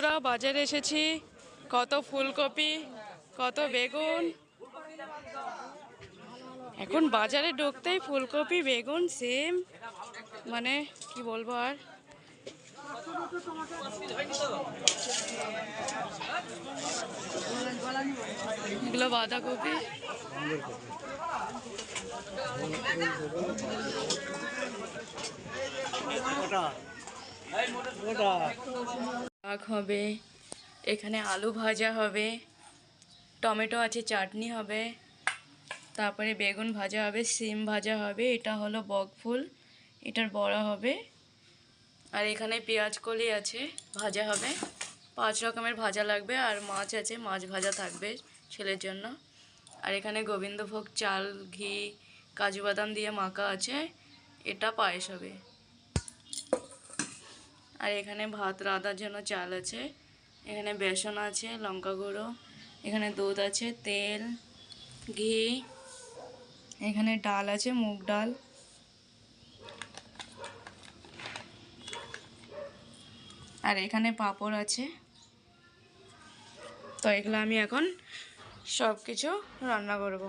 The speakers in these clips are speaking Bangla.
বন্ধুরা, বাজারে এসেছি। কত ফুলকপি, কত বেগুন। এখন বাজারে ঢুকতেই ফুলকপি, বেগুন, সেম মানে কি বলব আর? এগুলো বাঁধাকপি। শাক হবে, এখানে আলু ভাজা হবে, টমেটো আছে, চাটনি হবে, তারপরে বেগুন ভাজা হবে, সিম ভাজা হবে, এটা হলো বক ফুল, এটার বড়া হবে, আর এখানে পেঁয়াজ কলি আছে, ভাজা হবে, পাঁচ রকমের ভাজা লাগবে, আর মাছ আছে, মাছ ভাজা থাকবে ছেলের জন্য, আর এখানে গোবিন্দভোগ চাল, ঘি, কাজু বাদাম দিয়ে মাখা আছে, এটা পায়েস হবে। আর এখানে ভাত, রাঁধার জন্য চাল আছে। এখানে বেসন আছে, লঙ্কা গুঁড়ো। এখানে দুধ আছে, তেল, ঘি। এখানে ডাল আছে, মুগ ডাল। আর এখানে পাঁপড় আছে। তো এগুলো আমি এখন সব কিছু রান্না করব।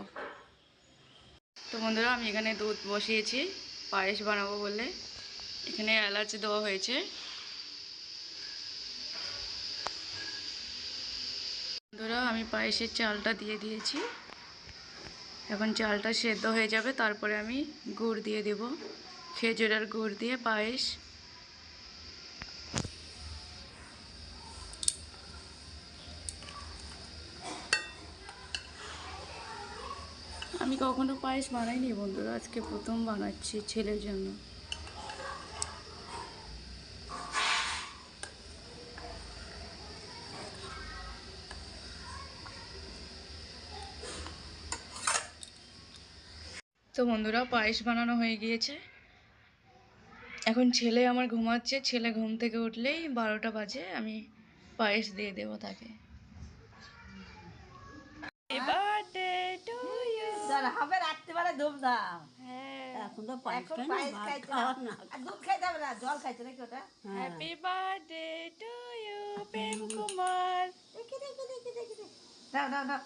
তো বন্ধুরা, আমি এখানে দুধ বসিয়েছি, পায়েস বানাবো বলে। এখানে এলাচ দেওয়া হয়েছে। বন্ধুরা, আমি পায়েসের চালটা দিয়ে দিয়েছি। এখন চালটা সেদ্ধ হয়ে যাবে, তারপরে আমি গুড় দিয়ে দেব। খেজুরের গুড় দিয়ে পায়েস। আমি কখনো পায়েস বানাইনি বন্ধুরা, আজকে প্রথম বানাচ্ছি ছেলের জন্য। তো বন্ধুরা পায়েস বানানো হয়ে গিয়েছে। এখন ছেলে আমার ঘুমাচ্ছে ছেলে ঘুম থেকে উঠলেই বারোটা বাজে আমি পায়েস দিয়ে দেবো তাকে। হবে রাত্রিবেলা ধুমধাম হ্যাঁ। এখন তো পায়েস খাই না, পায়েস ভাত খাইতে হবে। না। দুধ খাইতে হবে না জল খাইতে নাকি ওটা? হ্যাঁ। Happy birthday to you Prem Kumar. দেখি দেখি দেখি দেখি দেখি। দাও দাও দাও।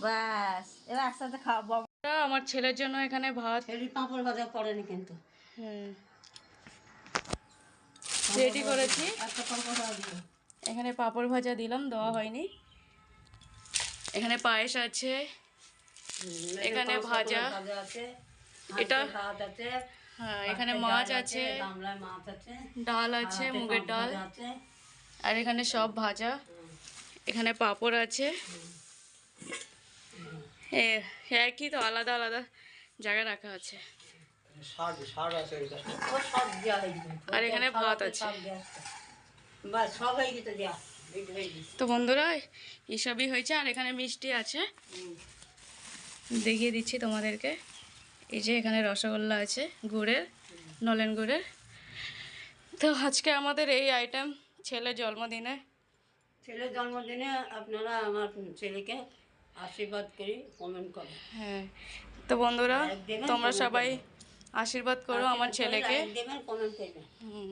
ব্যাস এবার একসাথে খাওয়াবো। আমার ছেলের জন্য এখানে ভাত। পাঁপড় ভাজা পড়েনি কিন্তু। হুম। রেডি করেছি। এখানে পাঁপড় ভাজা দিলাম দেওয়া হয়নি। এখানে পায়েস আছে। এখানে ভাজা। এটা- হাঁসের ভাত আছে হ্যাঁ এখানে মাছ আছে গামলায় মাছ আছে ডাল আছে মুগের ডাল। আর এখানে সব ভাজা। এখানে পাঁপড় আছে। একই তো আলাদা আলাদা জায়গায় রাখা আছে। ও সব দেওয়া হয়ে গেছে। আর এখানে ভাত আছে, তো বন্ধুরা এসবই হয়েছে আর এখানে মিষ্টি আছে। দেখিয়ে দিচ্ছি তোমাদেরকে। এই যে এখানে রসগোল্লা আছে গুড়ের নলেন গুড়ের। তো আজকে আমাদের এই আইটেম ছেলে জন্মদিনে। ছেলের জন্মদিনে আপনারা আমার ছেলেকে আশীর্বাদ করি কমেন্ট করো। হ্যাঁ। তো বন্ধুরা তোমরা সবাই আশীর্বাদ করো আমার ছেলেকে। দেবেন কমেন্ট করবেন হুম।